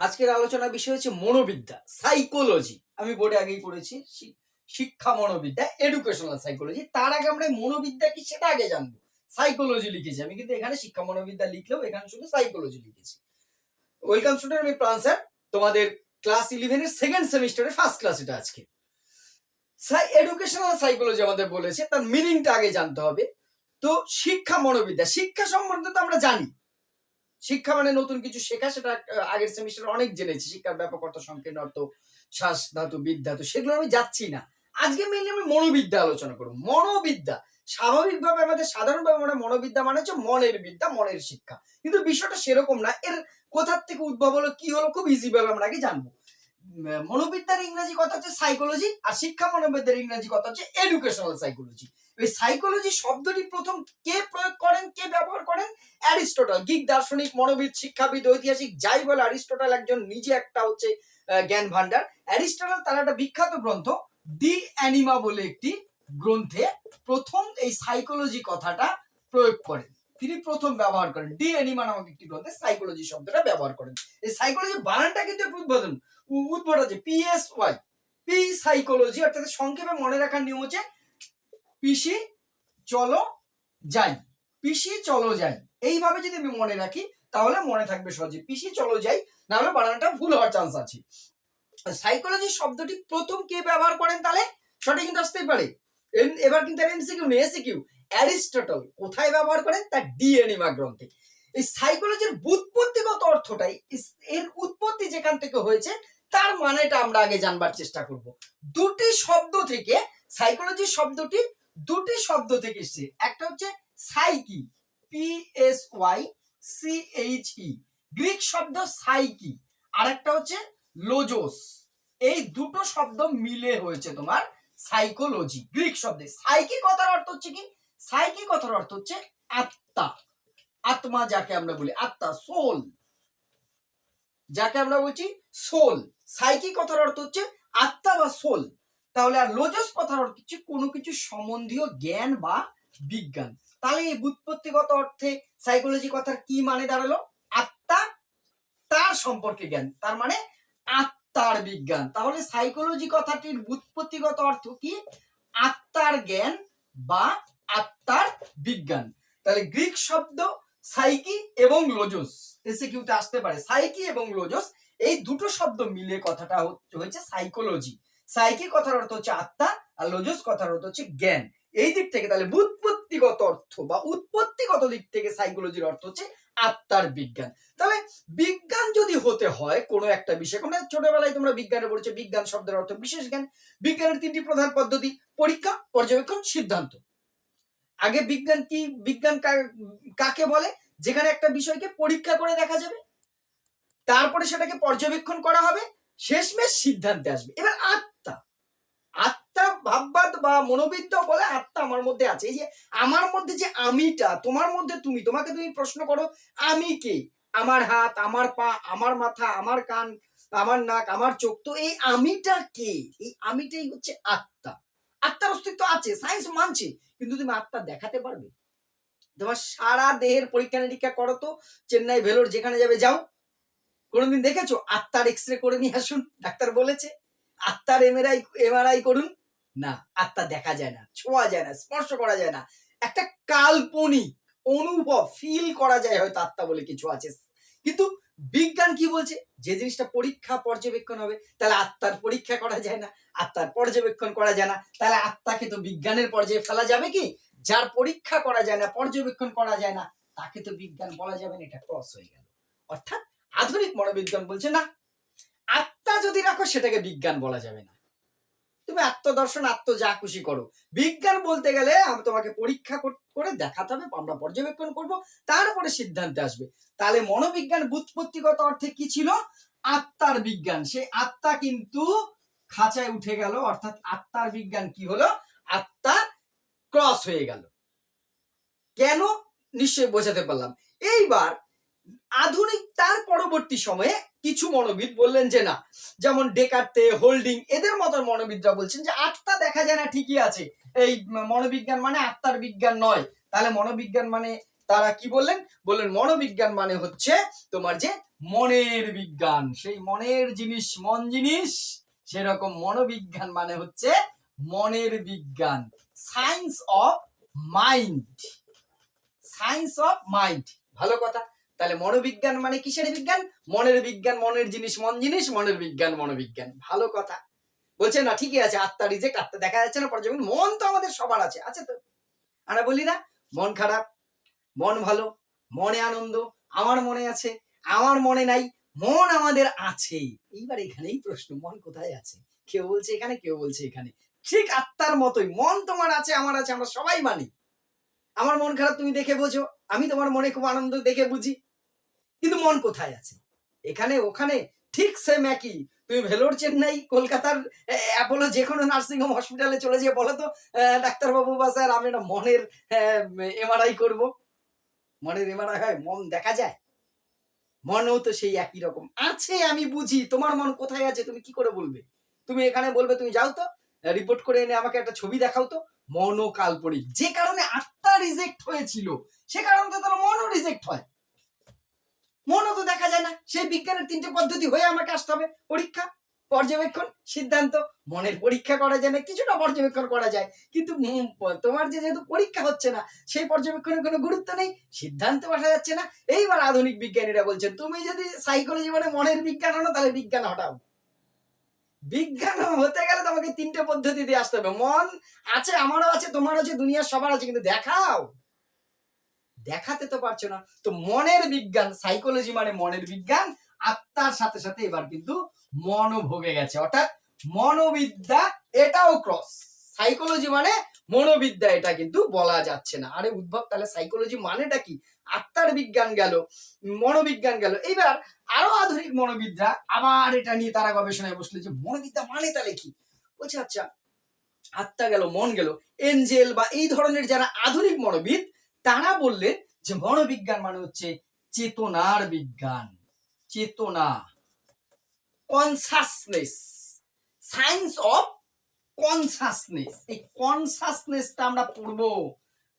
আজকের আলোচনা বিষয় হচ্ছে মনোবিদ্যা সাইকোলজি আমি বোর্ডে আগেই পড়েছি শিক্ষা মনোবিদ্যা এডুকেশনাল সাইকোলজি তার আগে আমরা মনোবিদ্যা কি সেটা আগে জানব। সাইকোলজি লিখেছি। আমি কিন্তু এখানে শিক্ষা মনোবিদ্যা লিখলেও এখানে শুধু সাইকোলজি লিখেছি। ওয়েলকাম স্টুডেন্ট আমি প্রাণ স্যার তোমাদের ক্লাস ইলেভেনের সেকেন্ড সেমিস্টারের ফার্স্ট ক্লাস এটা আজকে। এডুকেশনাল সাইকোলজি আমাদের বলেছে, তার মিনিংটা আগে জানতে হবে। তো শিক্ষা মনোবিদ্যা, শিক্ষা সম্বন্ধে তো আমরা জানি। শিক্ষা মানে নতুন কিছু শেখা সেটা আগের সেমিস্টার অনেক জেনেছি। শিক্ষার ব্যাপক অর্থ সংকীর্ণ অর্থ, শ্বাস ধাতু, বিদ্যা, তো সেগুলো আমি যাচ্ছি না। আজকে মেনলি আমি মনোবিদ্যা আলোচনা করব। মনোবিদ্যা, স্বাভাবিকভাবে আমাদের সাধারণভাবে মানে মনোবিদ্যা মানে হচ্ছে মনের বিদ্যা, মনের শিক্ষা। কিন্তু বিষয়টা সেরকম না। এর কোথার থেকে উদ্ভব হলো, কি হলো, খুব ইজি ভাবে আমরা আগে জানব। মনোবিদ্যার ইংরেজি কথা হচ্ছে সাইকোলজি আর শিক্ষা মনোবিদ্যার ইংরেজি কথা হচ্ছে এডুকেশনাল সাইকোলজি এই সাইকোলজি শব্দটি প্রথম কে প্রয়োগ করেন, কে ব্যবহার করেন? অ্যারিস্টোটল। গ্রিক দার্শনিক, মনোবিদ, শিক্ষাবিদ, ঐতিহাসিক, যাই বলে, অ্যারিস্টোটল একজন নিজে একটা হচ্ছে জ্ঞান ভান্ডার অ্যারিস্টোটল তার একটা বিখ্যাত গ্রন্থ, দি অ্যানিমা বলে একটি গ্রন্থে প্রথম এই সাইকোলজি কথাটা প্রয়োগ করেন। তিনি প্রথম ব্যবহার করেন। ডি অ্যানিমা নামক একটি গ্রন্থে সাইকোলজি শব্দটা ব্যবহার করেন। এই সাইকোলজি বানানটা কিন্তু উদ্বোধন, উ- উদ্ভট আছে পিএস ওয়াই পি সাইকোলজি অর্থাৎ সংক্ষেপে মনে রাখার নিয়ম হচ্ছে পিসি চলো যাই, পিসি চলো যাই। এইভাবে যদি আমি মনে রাখি, তাহলে মনে থাকবে সহজে। পিসি চলো যাই না হলে বানানটা ভুল হওয়ার চান্স আছে। সাইকোলজি শব্দটি প্রথম কে ব্যবহার করেন তাহলে? সঠিক কিন্তু আসতেই পারে। এবার কিন্তু এমসিকিউ নেই এসিকিউ অ্যারিস্টটল কোথায় ব্যবহার করেন? তার ডিএনিমা গ্রন্থে এই সাইকোলজির বুৎপত্তিগত অর্থটাই এর উৎপত্তি যেখান থেকে হয়েছে, তার মানেটা আমরা আগে জানবার চেষ্টা করব। দুটি শব্দ থেকে সাইকোলজি শব্দটি দুটি শব্দ থেকে এসেছে। একটা হচ্ছে psyche P S Y C H E Greek শব্দ সাইকি আর একটা হচ্ছে লোজোস। এই দুটো শব্দ মিলে হয়েছে তোমার সাইকোলজি, গ্রিক শব্দে। সাইকি কথার অর্থ হচ্ছে কি? সাইকি কথার অর্থ হচ্ছে আত্মা। আত্মা যাকে আমরা বলি, আত্মা, সোল। যাকে আমরা বলছি, সোল। সাইকি কথার অর্থ হচ্ছে আত্মা বা সোল। তাহলে আর লোজস কথার অর্থ হচ্ছে কোনো কিছু সম্বন্ধীয় জ্ঞান বা বিজ্ঞান। তাহলে এই বুৎপত্তিগত অর্থে সাইকোলজি কথার কি মানে দাঁড়াল? আত্মা তার সম্পর্কে জ্ঞান, তার মানে আত্মার বিজ্ঞান। তাহলে সাইকোলজি কথাটির বুৎপত্তিগত অর্থ কি? আত্মার জ্ঞান বা আত্মার বিজ্ঞান। তাহলে গ্রিক শব্দ সাইকি এবং লোজস এসে কিউতে আসতে পারে। সাইকি এবং লোজস, এই দুটো শব্দ মিলে কথাটা হয়েছে সাইকোলজি সাইকি কথার অর্থ হচ্ছে আত্মা আর লোজস কথার অর্থ হচ্ছে জ্ঞান। এই দিক থেকে তাহলে বুৎপত্তিগত অর্থ বা উৎপত্তিগত দিক থেকে সাইকোলজির অর্থ হচ্ছে আত্মার বিজ্ঞান। তাহলে বিজ্ঞান যদি হতে হয় কোনো একটা বিষয় তোমরা ছোটবেলায় তোমরা বিজ্ঞানে পড়েছো, বিজ্ঞান শব্দের অর্থ বিশেষ জ্ঞান। বিজ্ঞানের তিনটি প্রধান পদ্ধতি, পরীক্ষা, পর্যবেক্ষণ, সিদ্ধান্ত। আগে বিজ্ঞান কি, বিজ্ঞান কাকে বলে? যেখানে একটা বিষয়কে পরীক্ষা করে দেখা যাবে। তারপরে সেটাকে পর্যবেক্ষণ করা হবে। শেষমেশ সিদ্ধান্তে আসবে। এবার আত্মা আত্মা ভাববাদ বা মনোবিদ্যা বলে আত্মা আমার মধ্যে আছে। এই যে আমার মধ্যে যে আমিটা, তোমার মধ্যে তুমি, তোমাকে তুমি প্রশ্ন করো, আমি কে? আমার হাত, আমার পা, আমার মাথা, আমার কান, আমার নাক, আমার চোখ। তো এই আমিটা কে? এই আমিটাই হচ্ছে আত্মা। আত্মার অস্তিত্ব আছে সায়েন্স মানছে, কিন্তু তুমি আত্মা দেখাতে পারবে। তোমার সারা দেহের পরীক্ষা নিরীক্ষা করো তো, চেন্নাই, ভেলোর যেখানে যাবে, যাও। কোনোদিন দেখেছ? আত্মার এক্স রে করে নিয়ে আসুন, ডাক্তার বলেছে। আত্মার এমআরআই এমআরআই করুন। না, আত্মা দেখা যায় না, ছোঁয়া যায় না, স্পর্শ করা যায় না। একটা কাল্পনিক অনুভব ফিল করা যায় হয়তো আত্মা বলে কিছু আছে। কিন্তু বিজ্ঞান কি বলছে? যে জিনিসটা পরীক্ষা পর্যবেক্ষণ হবে, তাহলে আত্মার পরীক্ষা করা যায় না। আত্মার পর্যবেক্ষণ করা যায় না, তাহলে আত্মাকে তো বিজ্ঞানের পর্যায়ে ফেলা যাবে কি? যার পরীক্ষা করা যায় না, পর্যবেক্ষণ করা যায় না, তাকে তো বিজ্ঞান বলা যাবে না, এটা ক্রস হয়ে গেল। অর্থাৎ আধুনিক মনোবিজ্ঞান বলছে, না, আত্মা যদি রাখো, সেটাকে বিজ্ঞান বলা যাবে না। তুমি আত্মদর্শন, আত্ম যা খুশি করো। বিজ্ঞান বলতে গেলে আমি তোমাকে পরীক্ষা করে দেখাতে হবে, আমরা পর্যবেক্ষণ করব, তারপরে সিদ্ধান্তে আসবে। তাহলে মনোবিজ্ঞান বুৎপত্তিগত অর্থে কি ছিল? আত্মার বিজ্ঞান। সেই আত্মা কিন্তু খাঁচায় উঠে গেল, অর্থাৎ আত্মার বিজ্ঞান কি হলো? আত্মা ক্রস হয়ে গেল। কেন? নিশ্চয়ই বোঝাতে পারলাম। এইবার আধুনিক তার পরবর্তী সময়ে কিছু মনোবিদ বললেন যে না, যেমন ডেকার্তে, হোল্ডিং, এদের মতো মনোবিদরা বলছেন যে আত্মা দেখা যায় না, ঠিকই আছে। এই মনোবিজ্ঞান মানে আত্মার বিজ্ঞান নয়। তাহলে মনোবিজ্ঞান মানে তারা কি বললেন? বললেন মনোবিজ্ঞান মানে হচ্ছে তোমার যে মনের বিজ্ঞান। সেই মনের জিনিস, মন জিনিস, সেরকম মনোবিজ্ঞান মানে হচ্ছে মনের বিজ্ঞান। Science of mind science of mind ভালো কথা। তাহলে মনোবিজ্ঞান মানে কিসের বিজ্ঞান? মনের বিজ্ঞান, মনের জিনিস, মন জিনিস, মনের বিজ্ঞান, মনোবিজ্ঞান। ভালো কথা। বলছে, না, ঠিকই আছে, আত্মা রিজেক্ট আত্মা দেখা যাচ্ছে না পর্যবেক্ষণ মন তো আমাদের সবার আছে আছে তো। আমরা বলি না, মন খারাপ, মন ভালো, মনে আনন্দ, আমার মনে আছে, আমার মনে নাই, মন আমাদের আছে। এইবার এখানেই প্রশ্ন, মন কোথায় আছে? কেউ বলছে এখানে, কেউ বলছে এখানে। ঠিক আত্মার মতোই, মন তোমার আছে, আমার আছে, আমরা সবাই মানি। আমার মন খারাপ, তুমি দেখে বোঝো। আমি তোমার মনে খুব আনন্দ দেখে বুঝি। কিন্তু মন কোথায় আছে? এখানে, ওখানে ঠিক সেম একই। তুমি ভেলোর চেন্নাই, কলকাতার অ্যাপোলো যে কোনো নার্সিংহোম হসপিটালে চলে যেয়ে বলো তো ডাক্তারবাবু বা স্যার আমি একটা মনের এমআরআই করব। মনের এমআরআই হয়, মন দেখা যায়। মনও তো সেই একই রকম। আছে, আমি বুঝি। তোমার মন কোথায় আছে, তুমি কি করে বলবে? তুমি এখানে বলবে, তুমি যাও তো রিপোর্ট করে এনে আমাকে একটা ছবি দেখাও তো। মনও কাল্পনিক। যে কারণে আত্মা রিজেক্ট হয়েছিল, সে কারণে তো তাহলে মনও রিজেক্ট হয়। মনও তো দেখা যায় না। সেই বিজ্ঞানের তিনটে পদ্ধতি হয়ে আমাকে আসতে হবে। পরীক্ষা, পর্যবেক্ষণ, সিদ্ধান্ত। মনের পরীক্ষা করা যায় না, কিছুটা পর্যবেক্ষণ করা যায়। কিন্তু তোমার যে যেহেতু পরীক্ষা হচ্ছে না, সেই পর্যবেক্ষণের কোনো গুরুত্ব নেই, সিদ্ধান্ত আসা যাচ্ছে না। এইবার আধুনিক বিজ্ঞানীরা বলছেন, তুমি যদি সাইকোলজি মানে মনের বিজ্ঞান আনো, তাহলে বিজ্ঞান হটাও। বিজ্ঞান হতে গেলে তোমাকে তিনটে পদ্ধতি দিয়ে আসতে হবে। মন আছে, আমারও আছে, তোমারও আছে, দুনিয়ার সবার আছে, কিন্তু দেখাও। দেখাতে তো পারছ না। তো মনের বিজ্ঞান সাইকোলজি মানে মনের বিজ্ঞান আত্মার সাথে সাথে এবার কিন্তু মনও ভোগে গেছে। অর্থাৎ মনোবিদ্যা এটাও ক্রস সাইকোলজি মানে মনোবিদ্যা, এটা কিন্তু বলা যাচ্ছে না। আরে উদ্ভব, তাহলে সাইকোলজি মানেটা কি? আত্মার বিজ্ঞান গেল, মনোবিজ্ঞান গেল। এবার আরও আধুনিক মনোবিদ্যা, আবার এটা নিয়ে তারা গবেষণায় বসলে যে মনোবিদ্যা মানে তাহলে কি? বলছে আচ্ছা আত্মা গেল, মন গেল। এঞ্জেল বা এই ধরনের যারা আধুনিক মনোবিদ তারা বললেন যে মনোবিজ্ঞান মানে হচ্ছে চেতনার বিজ্ঞান, চেতনা কনসাসনেস সায়েন্স অফ কনসাসনেস এই কনসাসনেসটা আমরা পড়ব।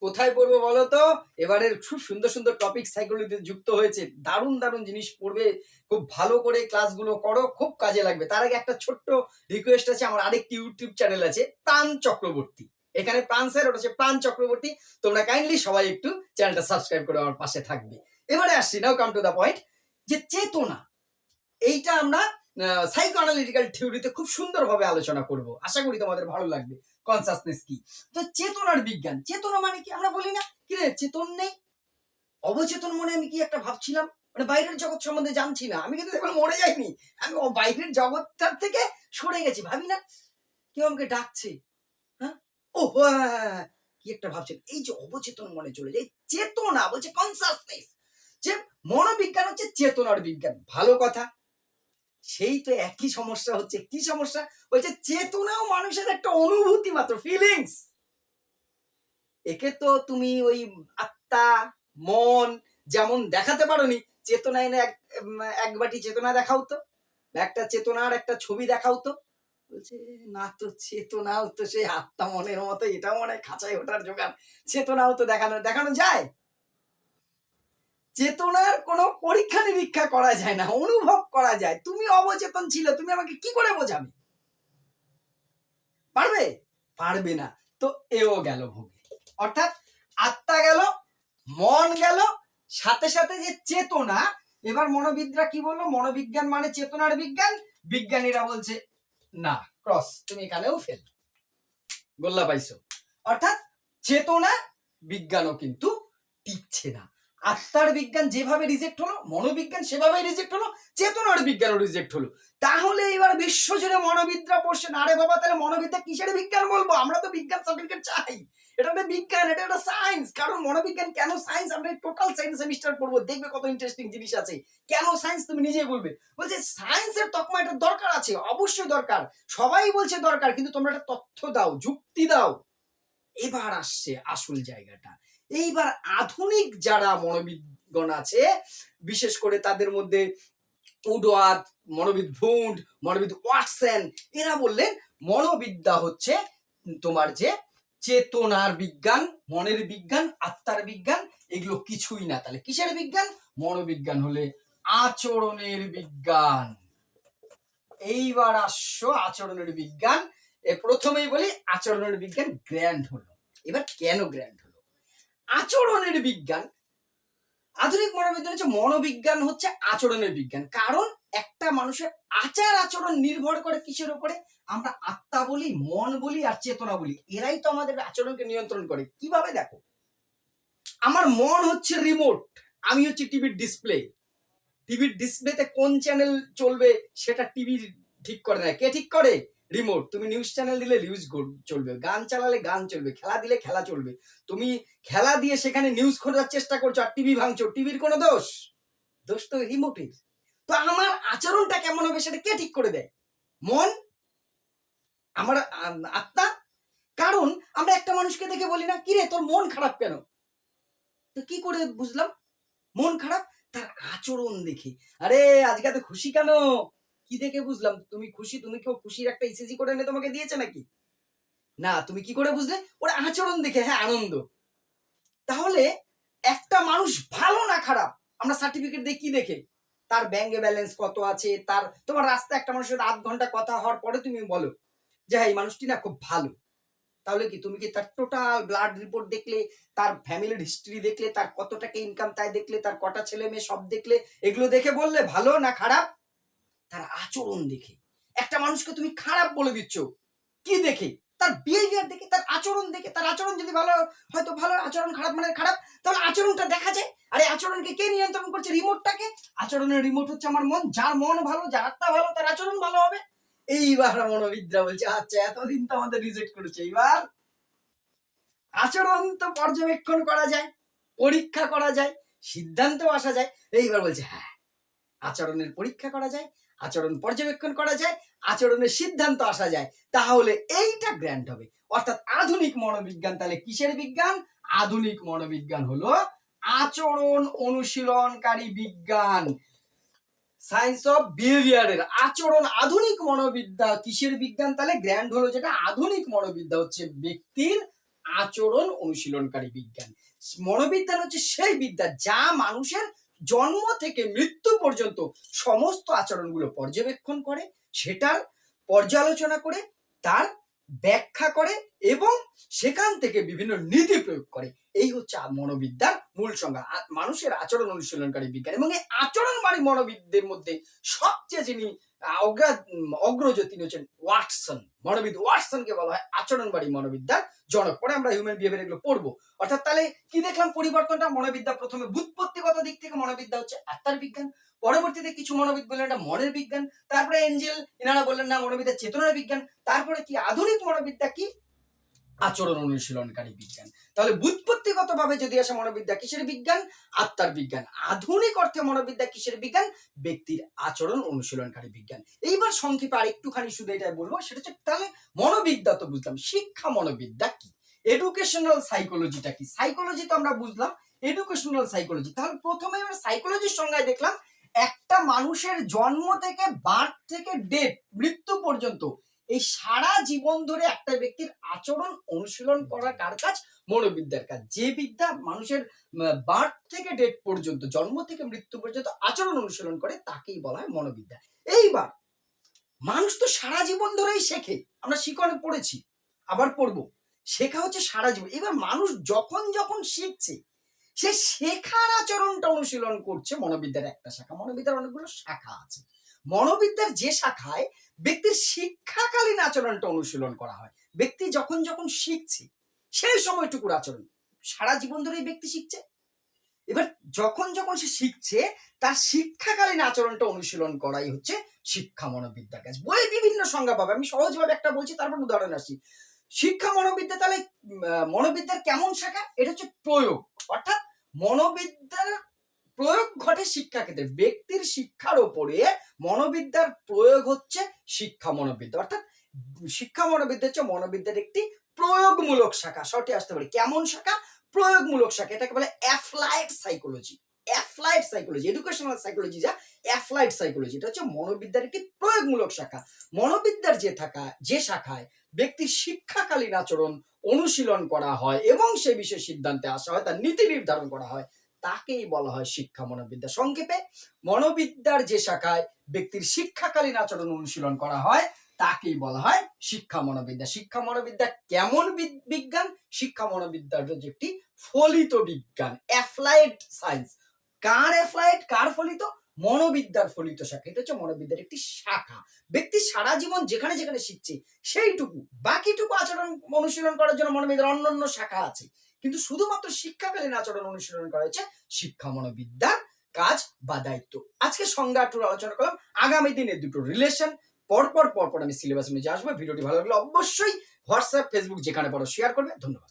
কোথায় পড়ব বলো তো? এবারের খুব সুন্দর সুন্দর টপিক সাইকোলজিতে যুক্ত হয়েছে। দারুণ দারুণ জিনিস পড়বে। খুব ভালো করে ক্লাসগুলো করো, খুব কাজে লাগবে। তার আগে একটা ছোট্ট রিকোয়েস্ট আছে, আমার আরেকটি ইউটিউব চ্যানেল আছে, প্রাণ চক্রবর্তী। এখানে প্রাণ স্যার ওটা হচ্ছে প্রাণ চক্রবর্তী। তোমরা কাইন্ডলি সবাই একটু চ্যানেলটা সাবস্ক্রাইব করে আমার পাশে থাকবে। এবারে আসছি now come to the point যে চেতনা, এইটা আমরা সাইকো অ্যানালিটিক্যাল থিওরিতে খুব সুন্দরভাবে আলোচনা করব। আশা করি তোমাদের ভালো লাগবে। কনসাসনেস কি? তো চেতনার বিজ্ঞান। চেতনা মানে কি? আমরা বলি না, কি রে, চেতন নেই? অবচেতন মনে আমি কি একটা ভাবছিলাম? মানে বাইরের জগৎ সম্বন্ধে জানছি না। আমি কিন্তু এখন মরে যাইনি। আমি বাইরের জগৎটার থেকে সরে গেছি। ভাবি না, কেউ আমাকে ডাকছে। ও হ্যাঁ, কি একটা ভাবছেন? এই যে অবচেতন মনে চলে যায় চেতনা বলছে কনসাসনেস যে মনোবিজ্ঞান হচ্ছে চেতনার বিজ্ঞান। ভালো কথা। সেই তো একই সমস্যা হচ্ছে। কি সমস্যা? বলছে চেতনাও মানুষের একটা অনুভূতি মাত্র ফিলিংস একে তো তুমি ওই আত্মা মন যেমন দেখাতে পারোনি চেতনা এনে এক এক বাটি চেতনা দেখাও তো। একটা চেতনার একটা ছবি দেখাও তো। বলছে, না তো চেতনাও তো সেই আত্মা মনের মতো মনে খাঁচায় ওঠার চেতনাও তো দেখানো দেখানো যায়? চেতনার কোনো পরীক্ষা নিরীক্ষা করা যায় না, অনুভব করা যায়। তুমি অবচেতন ছিল, তুমি আমাকে কি করে বোঝাবে? পারবে? পারবে না। তো এও গেল ভোগে। অর্থাৎ আত্মা গেল, মন গেল, সাথে সাথে যে চেতনা, এবার মনোবিদরা কি বলল? মনোবিজ্ঞান মানে চেতনার বিজ্ঞান। বিজ্ঞানীরা বলছে না, ক্রস, তুমি এখানেও ফেল গোল্লা পাইছো। অর্থাৎ চেতনা বিজ্ঞানও কিন্তু টিকছে না। আত্মার বিজ্ঞান যেভাবে রিজেক্ট হলো, মনোবিজ্ঞান সেভাবে রিজেক্ট হলো, চেতনার বিজ্ঞানও রিজেক্ট হলো। তাহলে এবার বিশ্বজুড়ে মনোবিদরা পড়ছেন আরে বাবা, তাহলে মনোবিদ্যা কিসের বিজ্ঞান বলব? আমরা তো বিজ্ঞান সার্টিফিকেট চাই। এটা একটা বিজ্ঞান, এটা একটা সায়েন্স কারণ মনোবিজ্ঞান কেন সায়েন্স আমরা টোটাল সায়েন্স সেমিস্টার পড়ব, দেখবে কত ইন্টারেস্টিং জিনিস আছে। কেন সায়েন্স তুমি নিজেই বলবে? বলছে সায়েন্সের তকমা এটা দরকার আছে, অবশ্যই দরকার। সবাই বলছে দরকার, কিন্তু তোমরা একটা তথ্য দাও, যুক্তি দাও। এবার আসছে আসল জায়গাটা। এইবার আধুনিক যারা মনোবিদগণ আছে, বিশেষ করে তাদের মধ্যে উডওয়ার্ড মনোবিদ ভুন্ড মনোবিদ ওয়াটসন, এরা বললেন মনোবিদ্যা হচ্ছে তোমার যে চেতনার বিজ্ঞান, মনের বিজ্ঞান, আত্মার বিজ্ঞান, এগুলো কিছুই না। তাহলে কিসের বিজ্ঞান? মনোবিজ্ঞান হলে আচরণের বিজ্ঞান। এইবার আসছো আচরণের বিজ্ঞান। এ প্রথমেই বলি আচরণের বিজ্ঞান গ্র্যান্ড হলো। এবার কেন গ্র্যান্ড হলো? আচরণের বিজ্ঞান আধুনিক মনোবিজ্ঞান হচ্ছে মনোবিজ্ঞান হচ্ছে আচরণের বিজ্ঞান। কারণ একটা মানুষের আচার আচরণ নির্ভর করে কিসের উপরে? আমরা আত্মা বলি, মন বলি আর চেতনা বলি। এরাই তো আমাদের আচরণকে নিয়ন্ত্রণ করে। কীভাবে দেখো? আমার মন হচ্ছে রিমোট আমি হচ্ছে টিভির ডিসপ্লে টিভির ডিসপ্লেতে কোন চ্যানেল চলবে সেটা টিভি ঠিক করে না। কে ঠিক করে? রিমোট তুমি নিউজ চ্যানেল দিলে নিউজ চলবে, গান চালালে গান চলবে, খেলা দিলে খেলা চলবে। তুমি খেলা দিয়ে সেখানে নিউজ খোঁজার চেষ্টা করছ আর টিভি ভাঙছো টিভির কোনো দোষ? দোষ তো রিমোটের তো আমার আচরণটা কেমন হবে সেটা কে ঠিক করে দেয়? মন? আমার আত্মা? কারণ আমরা একটা মানুষকে দেখে বলি না, কিরে, তোর মন খারাপ কেন? তো কি করে বুঝলাম? মন খারাপ? তার আচরণ দেখে। আরে, আজকে তো খুশি কেন? কি দেখে বুঝলাম? তুমি খুশি? তুমি কেউ খুশির একটা ইসিজি করে এনে তোমাকে দিয়েছে নাকি? না, তুমি কি করে বুঝলে? ওর আচরণ দেখে হ্যাঁ আনন্দ। তাহলে একটা মানুষ ভালো না খারাপ? আমরা সার্টিফিকেট দেখি দেখে? তার ব্যাংকে ব্যালেন্স কত আছে? তার, তোমার রাস্তায় একটা মানুষের আধ ঘণ্টা কথা হওয়ার পরে তুমি বলো, যে হ্যাঁ এই মানুষটি না খুব ভালো। তাহলে কি তুমি কি তার টোটাল ব্লাড রিপোর্ট দেখলে, তার ফ্যামিলির হিস্ট্রি দেখলে, তার কত টাকা ইনকাম তাই দেখলে, তার কটা ছেলে মেয়ে সব দেখলে, এগুলো দেখে বললে ভালো না খারাপ? তার আচরণ দেখে। একটা মানুষকে তুমি খারাপ বলে দিচ্ছ, কি দেখে? তার বিহেভিয়ার দেখে, তার আচরণ দেখে। তার আচরণ যদি ভালো হয়তো ভালো আচরণ খারাপ মানে খারাপ, তাহলে আচরণটা দেখা যায়। আর এই আচরণকে কে নিয়ন্ত্রণ করছে? রিমোটটাকে আচরণের রিমোট হচ্ছে আমার মন, যার মন ভালো, যার আত্মা ভালো, তার আচরণ ভালো হবে। এইবার মনোবিদ্যা বলছে আচ্ছা এতদিন তো আমাদের রিজেক্ট করেছে, এইবার আচরণ তো পর্যবেক্ষণ করা যায়, পরীক্ষা করা যায় সিদ্ধান্ত আসা যায়। এইবার বলছে হ্যাঁ আচরণের পরীক্ষা করা যায় আচরণ পর্যবেক্ষণ করা যায়, আচরণের সিদ্ধান্ত আসা যায়, তাহলে এইটা গ্র্যান্ড হবে। অর্থাৎ আধুনিক মনোবিজ্ঞান তাহলে কিসের বিজ্ঞান? আধুনিক মনোবিজ্ঞান হলো আচরণ অনুশীলনকারী বিজ্ঞান। সায়েন্স অফ বিহেভিয়ারের আচরণ আধুনিক মনোবিদ্যা কিসের বিজ্ঞান? তাহলে গ্র্যান্ড হলো যেটা আধুনিক মনোবিদ্যা হচ্ছে ব্যক্তির আচরণ অনুশীলনকারী বিজ্ঞান। মনোবিজ্ঞান হচ্ছে সেই বিদ্যা যা মানুষের জন্ম থেকে মৃত্যু পর্যন্ত সমস্ত আচরণগুলো পর্যবেক্ষণ করে, সেটার পর্যালোচনা করে, তার ব্যাখ্যা করে এবং সেখান থেকে বিভিন্ন নীতি প্রয়োগ করে। এই হচ্ছে মনোবিদ্যার মূল সংজ্ঞা। মানুষের আচরণ অনুশীলনকারী বিজ্ঞান এবং এই আচরণবাড়ি মনোবিদদের মধ্যে সবচেয়ে যিনি অগ্রজ তিনি হচ্ছেন ওয়াটসন, মনোবিদ ওয়াটসনকে বলা হয়। আচরণবাড়ি মনোবিদ্যার জনক। পরে আমরা হিউম্যান বিহেভিয়ার এগুলো পড়ব। অর্থাৎ তাহলে কি দেখলাম পরিবর্তনটা? মনোবিদ্যা প্রথমে বুৎপত্তিগত দিক থেকে মনোবিদ্যা হচ্ছে আত্মার বিজ্ঞান। পরবর্তীতে কিছু মনোবিদ বললেন এটা মনের বিজ্ঞান। তারপরে এঞ্জেল, এনারা বললেন না, মনোবিদ্যা চেতনার বিজ্ঞান। তারপরে কি আধুনিক মনোবিদ্যা কি? আচরণ অনুশীলনকারী বিজ্ঞান। তাহলে বুৎপত্তিগত ভাবে যদি আসে মনোবিদ্যা, কিসের বিজ্ঞান? আত্মার বিজ্ঞান। আধুনিক অর্থে মনোবিদ্যা কিসের বিজ্ঞান? ব্যক্তির আচরণ অনুশীলনকারী বিজ্ঞান। এইবার সংক্ষেপে আর একটুখানি শুধু এটা বলব, সেটা হচ্ছে তাহলে মনোবিদ্যা তো বুঝলাম। শিক্ষা মনোবিদ্যা কি? এডুকেশনাল সাইকোলজিটা কি? সাইকোলজি তো আমরা বুঝলাম। এডুকেশনাল সাইকোলজি তাহলে প্রথমে আমরা সাইকোলজির সংজ্ঞায় দেখলাম, একটা মানুষের জন্ম থেকে বার্থ থেকে ডেথ মৃত্যু পর্যন্ত এই সারা জীবন ধরে একটা ব্যক্তির আচরণ অনুশীলন করা কার কাজ? মনোবিদ্যার কাজ। যে বিদ্যা মানুষের বার্থ থেকে ডেথ পর্যন্ত, জন্ম থেকে মৃত্যু পর্যন্ত আচরণ অনুশীলন করে, তাকেই বলা হয় মনোবিদ্যা। এইবার, মানুষ তো সারা জীবন ধরেই শেখে। আমরা শিকনে পড়েছি, আবার পড়ব। শেখা হচ্ছে সারা জীবন। এবার মানুষ যখন যখন শিখছে, সে শেখার আচরণটা অনুশীলন করছে মনোবিদ্যার একটা শাখা। মনোবিদ্যার অনেকগুলো শাখা আছে। মনোবিদ্যার যে শাখায় ব্যক্তির শিক্ষাকালীন আচরণটা অনুশীলন করা হয়। ব্যক্তি যখন যখন শিখছে, সেই সময়টুকুর আচরণ। সারা জীবন ধরে ব্যক্তি শিখছে। এবার যখন যখন সে শিখছে, তার শিক্ষাকালীন আচরণটা অনুশীলন করাই হচ্ছে শিক্ষা মনোবিদ্যার কাজ। বই বিভিন্ন সংজ্ঞা পাবে। আমি সহজভাবে একটা বলছি, তারপর উদাহরণ আসি শিক্ষা মনোবিদ্যা তাহলে মনোবিদ্যার কেমন শাখা? এটা হচ্ছে প্রয়োগ। অর্থাৎ মনোবিদ্যার প্রয়োগ ঘটে শিক্ষা ক্ষেত্রে ব্যক্তির শিক্ষার ওপরে মনোবিদ্যার প্রয়োগ হচ্ছে শিক্ষা মনোবিদ্যা। অর্থাৎ শিক্ষা মনোবিদ্যা হচ্ছে মনোবিদ্যার একটি প্রয়োগমূলক শাখা। শর্টে আসতে পারে। কেমন শাখা? প্রয়োগমূলক শাখা। এটাকে বলে applied psychology. Applied psychology. Educational psychology যা অ্যাপ্লাইড সাইকোলজি। এটা হচ্ছে মনোবিদ্যার একটি প্রয়োগমূলক শাখা। মনোবিদ্যার যে থাকা, যে শাখায় ব্যক্তির শিক্ষাকালীন আচরণ অনুশীলন করা হয় এবং সে বিষয়ে সিদ্ধান্তে আসা হয়, তার নীতি নির্ধারণ করা হয় তাকেই বলা হয় শিক্ষা মনোবিদ্যা। সংক্ষেপে, মনোবিদ্যার যে শাখায় ব্যক্তির শিক্ষাকালীন আচরণ অনুশীলন করা হয়, তাকেই বলা হয় শিক্ষা মনোবিদ্যা। শিক্ষা মনোবিদ্যা কেমন বিজ্ঞান? শিক্ষা মনোবিদ্যার হচ্ছে একটি ফলিত বিজ্ঞান অ্যাপ্লাইড সায়েন্স কার অ্যাপ্লাইড কার ফলিত? মনোবিদ্যার ফলিত শাখা। এটা হচ্ছে মনোবিদ্যার একটি শাখা। ব্যক্তি সারা জীবন যেখানে যেখানে শিখছে, সেইটুকু। বাকিটুকু আচরণ অনুশীলন করার জন্য মনোবিদ্যার অন্যান্য শাখা আছে। কিন্তু শুধুমাত্র শিক্ষাকালীন আচরণ অনুশীলন করা হয়েছে। শিক্ষা মনোবিদ্যার কাজ বা দায়িত্ব। আজকে সংজ্ঞা টুর আলোচনা করলাম। আগামী দিনে দুটো রিলেশন পরপর পরপর আমি সিলেবাস নিয়ে আসব। ভিডিওটি ভালো লাগলে অবশ্যই হোয়াটসঅ্যাপ ফেসবুক যেখানে পারো শেয়ার করবে। ধন্যবাদ।